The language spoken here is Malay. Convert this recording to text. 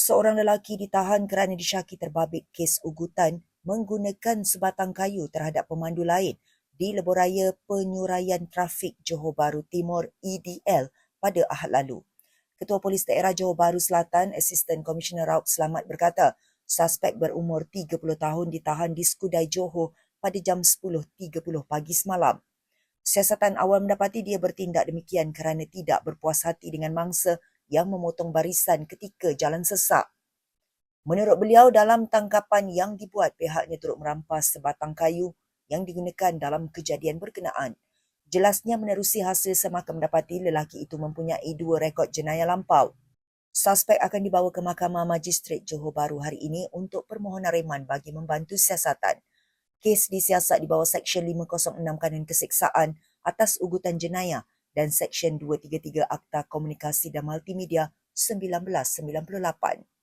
Seorang lelaki ditahan kerana disyaki terbabit kes ugutan menggunakan sebatang kayu terhadap pemandu lain di Lebuhraya Penyuraian Trafik Johor Bahru Timur EDL pada Ahad lalu. Ketua Polis Daerah Johor Bahru Selatan, Asisten Komisioner Raub Selamat berkata, suspek berumur 30 tahun ditahan di Skudai Johor pada jam 10.30 pagi semalam. Siasatan awal mendapati dia bertindak demikian kerana tidak berpuas hati dengan mangsa yang memotong barisan ketika jalan sesak. Menurut beliau, dalam tangkapan yang dibuat, pihaknya turut merampas sebatang kayu yang digunakan dalam kejadian berkenaan. Jelasnya menerusi hasil semaka mendapati lelaki itu mempunyai dua rekod jenayah lampau. Suspek akan dibawa ke Mahkamah Magistrat Johor Bahru hari ini untuk permohonan reman bagi membantu siasatan. Kes disiasat di bawah Seksyen 506 Kanun Keseksaan atas ugutan jenayah dan Seksyen 233 Akta Komunikasi dan Multimedia 1998.